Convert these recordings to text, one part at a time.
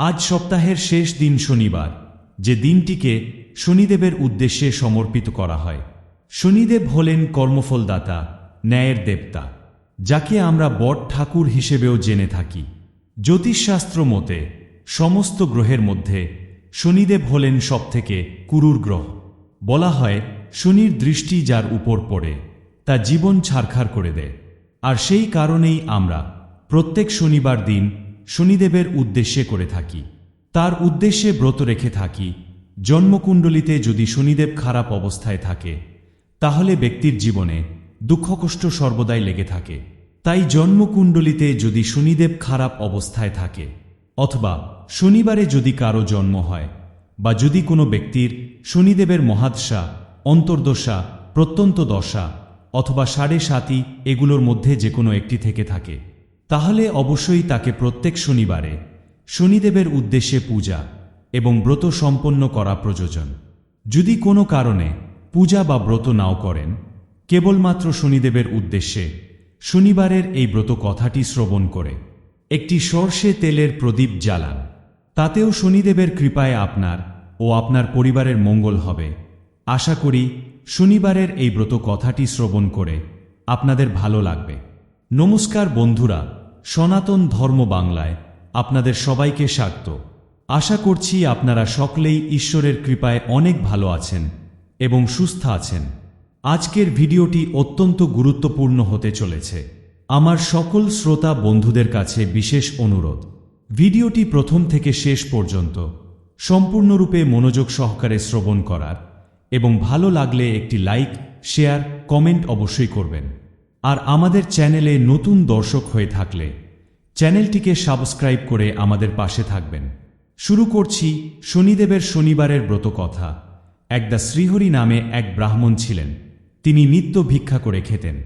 আজ সপ্তাহের শেষ দিন শনিবার। যে দিনটিকে শনিদেবের উদ্দেশ্যে সমর্পিত করা হয়। শনিদেব হলেন কর্মফলদাতা, ন্যায়ের দেবতা, যাকে আমরা বট ঠাকুর হিসেবেও জেনে থাকি। জ্যোতিষশাস্ত্র মতে, সমস্ত গ্রহের মধ্যে শনিদেব হলেন সবথেকে কুরুর গ্রহ। বলা হয়, শনির দৃষ্টি যার উপর পড়ে, তা জীবন ছারখার করে দেয়। আর সেই কারণেই আমরা প্রত্যেক শনিবার দিন শনিদেবের উদ্দেশ্যে করে থাকি। তার উদ্দেশ্যে ব্রত রেখে থাকি। জন্মকুণ্ডলিতে যদি শনিদেব খারাপ অবস্থায় থাকে, তাহলে ব্যক্তির জীবনে দুঃখকষ্ট সর্বদাই লেগে থাকে। তাই জন্মকুণ্ডলিতে যদি শনিদেব খারাপ অবস্থায় থাকে, অথবা শনিবারে যদি কারও জন্ম হয়, বা যদি কোনো ব্যক্তির শনিদেবের মহাদশা, অন্তর্দশা প্রত্যন্ত দশা অথবা সাড়ে সাতই এগুলোর মধ্যে যে কোনো একটি থেকে থাকে। তাহলে অবশ্যই তাকে প্রত্যেক শনিবারে শনিদেবের উদ্দেশ্যে পূজা এবং ব্রত সম্পন্ন করা প্রয়োজন। যদি কোনো কারণে পূজা বা ব্রত নাও করেন, কেবলমাত্র শনিদেবের উদ্দেশ্যে শনিবারের এই ব্রত কথাটি শ্রবণ করে একটি সর্ষে তেলের প্রদীপ জ্বালান। তাতেও শনিদেবের কৃপায় আপনার ও আপনার পরিবারের মঙ্গল হবে। আশা করি শনিবারের এই ব্রত কথাটি শ্রবণ করে আপনাদের ভালো লাগবে। নমস্কার বন্ধুরা সনাতন ধর্ম বাংলায় আপনাদের সবাইকে স্বাগত। আশা করছি আপনারা সকলেই ঈশ্বরের কৃপায় অনেক ভালো আছেন এবং সুস্থ আছেন। আজকের ভিডিওটি অত্যন্ত গুরুত্বপূর্ণ হতে চলেছে। আমার সকল শ্রোতা বন্ধুদের কাছে বিশেষ অনুরোধ। ভিডিওটি প্রথম থেকে শেষ পর্যন্ত সম্পূর্ণরূপে মনোযোগ সহকারে শ্রবণ করার এবং ভালো লাগলে একটি লাইক, শেয়ার, কমেন্ট অবশ্যই করবেন। আর আমাদের চ্যানেলে নতুন দর্শক হয়ে থাকলে চ্যানেলটিকে সাবস্ক্রাইব করে আমাদের পাশে থাকবেন। শুরু করছি শনিদেবের শনিবারের ব্রত কথা। একদা শ্রীহরি নামে এক ব্রাহ্মণ ছিলেন। তিনি নিত্য ভিক্ষা করে খেতেন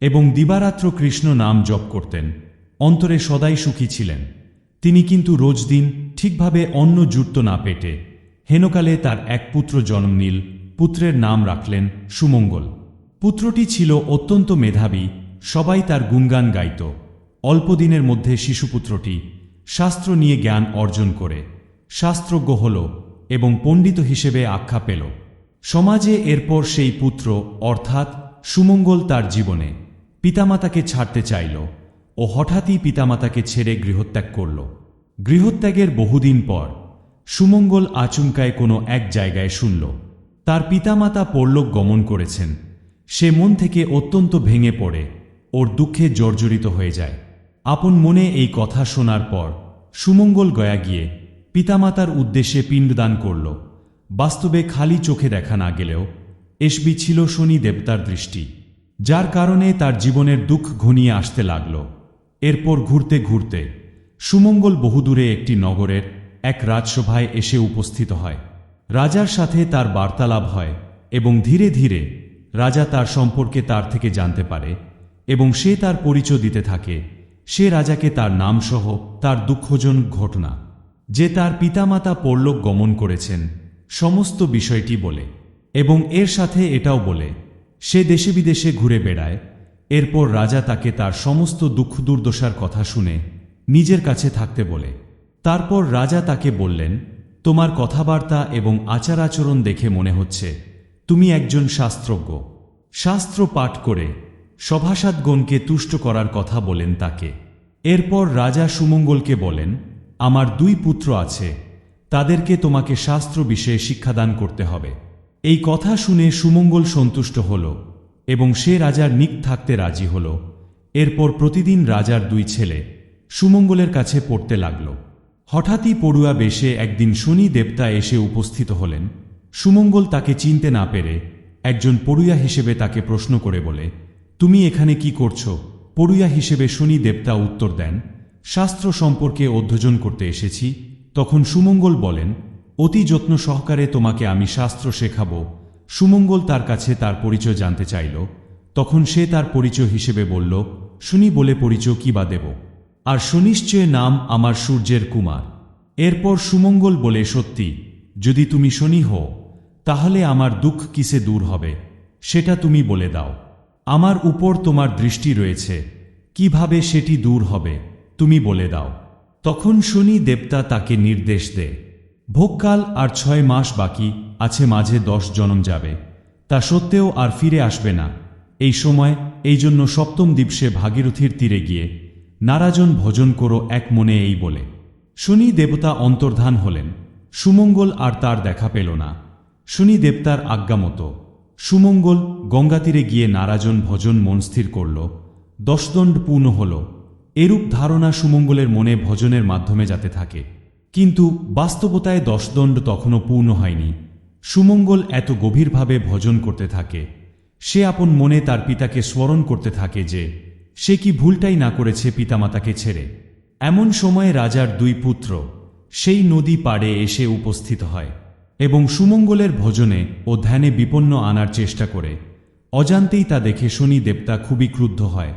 এবং দিবারাত্র কৃষ্ণ নাম জপ করতেন। অন্তরে সদাই সুখী ছিলেন। তিনি কিন্তু রোজ দিন ঠিকভাবে অন্ন জুটত না পেটে। হেনকালে তার এক পুত্র জন্ম নিল। পুত্রের নাম রাখলেন সুমঙ্গল। পুত্রটি ছিল অত্যন্ত মেধাবী, সবাই তার গুণগান গাইত। অল্প দিনের মধ্যে শিশুপুত্রটি শাস্ত্র নিয়ে জ্ঞান অর্জন করে, শাস্ত্রজ্ঞ হল এবং পণ্ডিত হিসেবে আখ্যা পেল। সমাজে এরপর সেই পুত্র, অর্থাৎ সুমঙ্গল তার জীবনে পিতামাতাকে ছাড়তে চাইল ও হঠাৎই পিতামাতাকে ছেড়ে গৃহত্যাগ করল। গৃহত্যাগের বহুদিন পর সুমঙ্গল আচমকায় কোনো এক জায়গায় শুনল। তার পিতামাতা পরলোক গমন করেছেন। সে মন থেকে অত্যন্ত ভেঙে পড়ে, ওর দুঃখে জর্জরিত হয়ে যায়। আপন মনে এই কথা শোনার পর, সুমঙ্গল গয়া গিয়ে পিতামাতার উদ্দেশ্যে পিণ্ডদান করল। বাস্তবে খালি চোখে দেখা না গেলেও এসবি ছিল শনি দেবতার দৃষ্টি, যার কারণে তার জীবনের দুঃখ ঘনিয়ে আসতে লাগল। এরপর ঘুরতে ঘুরতে সুমঙ্গল বহুদূরে একটি নগরের এক রাজসভায় এসে উপস্থিত হয়। রাজার সাথে তার বার্তালাপ হয় এবং ধীরে ধীরে রাজা তার সম্পর্কে তার থেকে জানতে পারে এবং সে তার পরিচয় দিতে থাকে। সে রাজাকে তার নামসহ তার দুঃখজনক ঘটনা, যে তার পিতামাতা পরলোক গমন করেছেন, সমস্ত বিষয়টি বলে এবং এর সাথে এটাও বলে, সে দেশে বিদেশে ঘুরে বেড়ায়, এরপর রাজা তাকে তার সমস্ত দুঃখ দুর্দশার কথা শুনে নিজের কাছে থাকতে বলে। তারপর রাজা তাকে বললেন, তোমার কথাবার্তা এবং আচার আচরণ দেখে মনে হচ্ছে তুমি একজন শাস্ত্রজ্ঞ। শাস্ত্র পাঠ করে সভাসাদগণকে তুষ্ট করার কথা বলেন তাকে। এরপর রাজা সুমঙ্গলকে বলেন, আমার দুই পুত্র আছে, তাদেরকে তোমাকে শাস্ত্র বিষয়ে শিক্ষাদান করতে হবে। এই কথা শুনে সুমঙ্গল সন্তুষ্ট হল এবং সে রাজার নিক থাকতে রাজি হল। এরপর প্রতিদিন রাজার দুই ছেলে সুমঙ্গলের কাছে পড়তে লাগল। হঠাৎই পড়ুয়া বেশে একদিন শনি দেবতা এসে উপস্থিত হলেন। সুমঙ্গল তাকে চিনতে না পেরে একজন পড়ুয়া হিসেবে তাকে প্রশ্ন করে বলে, তুমি এখানে কি করছ? পড়ুয়া হিসেবে শনি দেবতা উত্তর দেন, শাস্ত্র সম্পর্কে অধ্যয়ন করতে এসেছি। তখন সুমঙ্গল বলেন, অতি যত্ন সহকারে তোমাকে আমি শাস্ত্র শেখাব। সুমঙ্গল তার কাছে তার পরিচয় জানতে চাইল। তখন সে তার পরিচয় হিসেবে বলল, শুনি বলে পরিচয় কি বা দেব? আর সুনিশ্চয় নাম আমার সূর্যের কুমার। এরপর সুমঙ্গল বলে, সত্যি, যদি তুমি শনি হও তাহলে আমার দুঃখ কিসে দূর হবে? সেটা তুমি বলে দাও। আমার উপর তোমার দৃষ্টি রয়েছে। কীভাবে সেটি দূর হবে, তুমি বলে দাও। তখন শনি দেবতা তাকে নির্দেশ দে। ভোগকাল আর ছয় মাস বাকি, আছে মাঝে দশ জনম যাবে। তা সত্ত্বেও আর ফিরে আসবে না। এই সময়, এই জন্য সপ্তম দিবসে ভাগীরথীর তীরে গিয়ে, নারাজন ভজন করো এক মনে এই বলে। শনি দেবতা অন্তর্ধান হলেন। সুমঙ্গল আর তার দেখা পেল না। শনি দেবতার আজ্ঞামতো সুমঙ্গল গঙ্গাতীরে গিয়ে নারাজন ভজন মন স্থির করল, দশদণ্ড পূর্ণ হল। এরূপ ধারণা সুমঙ্গলের মনে ভজনের মাধ্যমে যাতে থাকে। কিন্তু বাস্তবতায় দশদণ্ড তখনও পূর্ণ হয়নি। সুমঙ্গল এত গভীরভাবে ভজন করতে থাকে। সে আপন মনে তার পিতাকে স্মরণ করতে থাকে যে, সে কি ভুলটাই না করেছে পিতামাতাকে ছেড়ে। এমন সময়ে রাজার দুই পুত্র, সেই নদী পাড়ে এসে উপস্থিত হয়। এবং সুমঙ্গলের ভজনে ও ধ্যানে বিপন্ন আনার চেষ্টা করে। অজান্তেই তা দেখে শনি দেবতা খুবই ক্রুদ্ধ হয়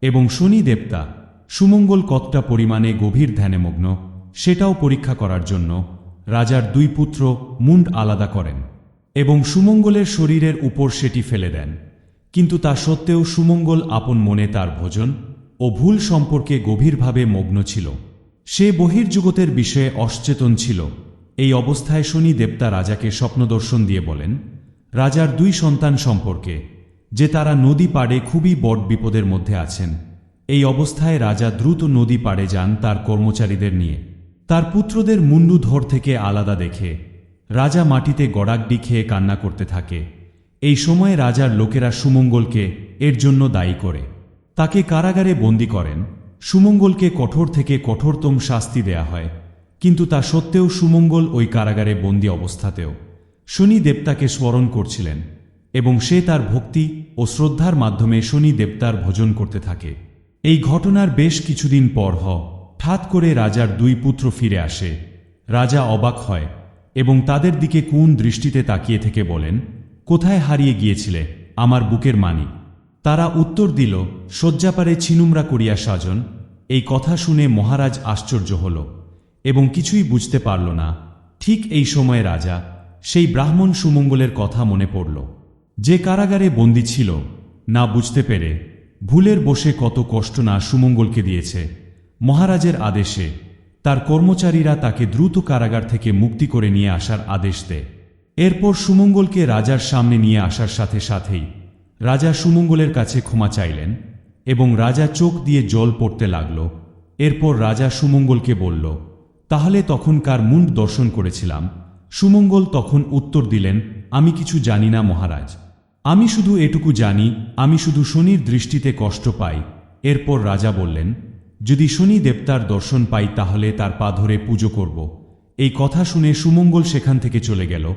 এবং শনি দেবতা সুমঙ্গল কতটা পরিমাণে গভীর ধ্যানে মগ্ন, সেটাও পরীক্ষা করার জন্য রাজার দুই পুত্র মুন্ড আলাদা করেন এবং সুমঙ্গলের শরীরের উপর সেটি ফেলে দেন। কিন্তু তা সত্ত্বেও সুমঙ্গল আপন মনে তার ভোজন ও ভুল সম্পর্কে গভীরভাবে মগ্ন ছিল। সে বহির্জগতের বিষয়ে অসচেতন ছিল। এই অবস্থায় শনি দেবতা রাজাকে স্বপ্নদর্শন দিয়ে বলেন, রাজার দুই সন্তান সম্পর্কে, যে তারা নদী পাড়ে খুবই বড় বিপদের মধ্যে আছেন, এই অবস্থায় রাজা দ্রুত নদী পাড়ে যান তার কর্মচারীদের নিয়ে। তার পুত্রদের মুন্ডু ধর থেকে আলাদা দেখে, রাজা মাটিতে গড়াগডি খেয়ে কান্না করতে থাকে। এই সময়ে রাজার লোকেরা সুমঙ্গলকে এর জন্য দায়ী করে। তাকে কারাগারে বন্দি করেন। সুমঙ্গলকে কঠোর থেকে কঠোরতম শাস্তি দেয়া হয়। কিন্তু তা সত্ত্বেও সুমঙ্গল ওই কারাগারে বন্দি অবস্থাতেও। শনি দেবতাকে স্মরণ করছিলেন এবং সে তার ভক্তি ও শ্রদ্ধার মাধ্যমে শনি দেবতার ভোজন করতে থাকে। এই ঘটনার বেশ কিছুদিন পর হ ঠাত করে রাজার দুই পুত্র ফিরে আসে। রাজা অবাক হয় এবং তাদের দিকে কোন দৃষ্টিতে তাকিয়ে থেকে বলেন, কোথায় হারিয়ে গিয়েছিলে আমার বুকের মানি? তারা উত্তর দিল, শয্যাপারে ছিনুমরা করিয়া সাজন। এই কথা শুনে মহারাজ আশ্চর্য হল। এবং কিছুই বুঝতে পারল না। ঠিক এই সময়ে রাজা সেই ব্রাহ্মণ সুমঙ্গলের কথা মনে পড়ল। যে কারাগারে বন্দী ছিল, না বুঝতে পেরে ভুলের বসে কত কষ্ট না সুমঙ্গলকে দিয়েছে, মহারাজের আদেশে তার কর্মচারীরা তাকে দ্রুত কারাগার থেকে মুক্তি করে নিয়ে আসার আদেশ দেয় এরপর সুমঙ্গলকে রাজার সামনে নিয়ে আসার সাথে সাথেই রাজা সুমঙ্গলের কাছে ক্ষমা চাইলেন এবং রাজা চোখ দিয়ে জল পড়তে লাগল। এরপর রাজা সুমঙ্গলকে বলল তাহলে তখনকার মুন্ড দর্শন করেছিলাম। সুমঙ্গল তখন উত্তর দিলেন, আমি কিছু জানি না মহারাজ। আমি শুধু এটুকু জানি, আমি শুধু শনির দৃষ্টিতে কষ্ট পাই। এরপর রাজা বললেন, যদি শনি দেবতার দর্শন পাই তাহলে তার পা ধরে পুজো করব। এই কথা শুনে সুমঙ্গল সেখান থেকে চলে গেল।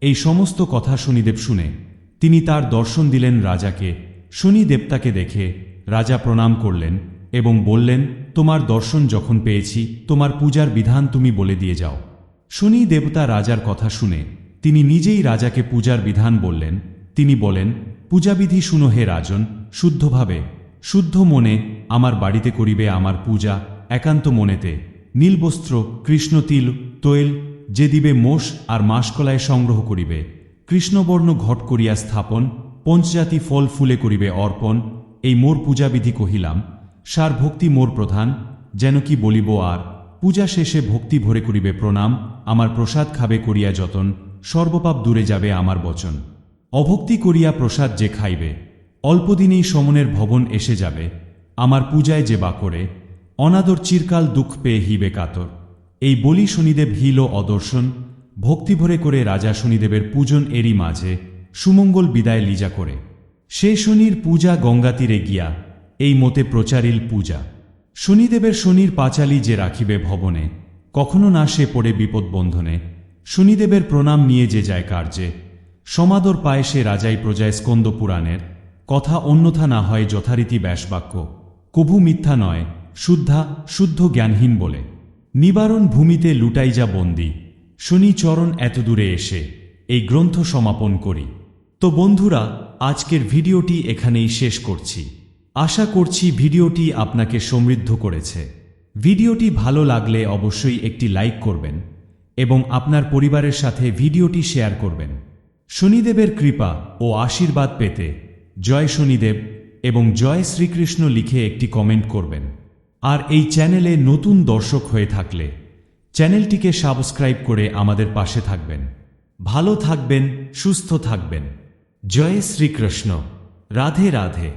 এই সমস্ত কথা শনিদেব শুনে, তিনি তার দর্শন দিলেন রাজাকে। শনি দেবতাকে দেখে রাজা প্রণাম করলেন এবং বললেন তোমার দর্শন যখন পেয়েছি, তোমার পূজার বিধান তুমি বলে দিয়ে যাও। শুনি দেবতা রাজার কথা শুনে। তিনি নিজেই রাজাকে পূজার বিধান বললেন। তিনি বলেন, পূজাবিধি শুনো হে রাজন, শুদ্ধভাবে। শুদ্ধ মনে আমার বাড়িতে করিবে আমার পূজা, একান্ত মনেতে। নীলবস্ত্র কৃষ্ণতিল তৈল, যে দিবে মোষ আর মাসকলায় সংগ্রহ করিবে। কৃষ্ণবর্ণ ঘট করিয়া স্থাপন, পঞ্চজাতি ফল ফুলে করিবে অর্পণ। এই মোর পূজাবিধি কহিলাম সার ভক্তি মোর প্রধান, যেন কি বলিব আর। পূজা শেষে ভক্তি ভরে করিবে প্রণাম, আমার প্রসাদ খাবে করিয়া যতন, সর্বপাপ দূরে যাবে আমার বচন। অভক্তি করিয়া প্রসাদ যে খাইবে অল্পদিনেই সমনের ভবন এসে যাবে, আমার পূজায় যে বা করে, অনাদর চিরকাল দুঃখ পেয়ে হিবে কাতর। এই বলি শনিদেব হিল অদর্শন ভক্তিভরে করে রাজা শনিদেবের পূজন এরই মাঝে, সুমঙ্গল বিদায় লিজা করে। সে শনির পূজা গঙ্গা তীরে গিয়া এই মতে প্রচারিল পূজা। শনিদেবের শনির পাঁচালি যে রাখিবে ভবনে, কখনো না সে পড়ে বিপদ বন্ধনে, শনিদেবের প্রণাম নিয়ে যে যায় কার্যে, সমাদর পায় সে রাজাই প্রজায় স্কন্দ পুরাণের, কথা অন্যথা না হয় যথারীতি ব্যাসবাক্য, কভু মিথ্যা নয়, শুদ্ধা, শুদ্ধ জ্ঞানহীন বলে। নিবারণ ভূমিতে লুটাই যা বন্দি, শনি চরণ এত দূরে এসে, এই গ্রন্থ সমাপন করি। তো বন্ধুরা, আজকের ভিডিওটি এখানেই শেষ করছি। আশা করছি ভিডিওটি আপনাকে সমৃদ্ধ করেছে। ভিডিওটি ভালো লাগলে অবশ্যই একটি লাইক করবেন এবং আপনার পরিবারের সাথে ভিডিওটি শেয়ার করবেন। শনিদেবের কৃপা ও আশীর্বাদ পেতে জয় শনিদেব এবং জয় শ্রীকৃষ্ণ লিখে একটি কমেন্ট করবেন। আর এই চ্যানেলে নতুন দর্শক হয়ে থাকলে চ্যানেলটিকে সাবস্ক্রাইব করে আমাদের পাশে থাকবেন। ভালো থাকবেন, সুস্থ থাকবেন। জয় শ্রীকৃষ্ণ। রাধে রাধে।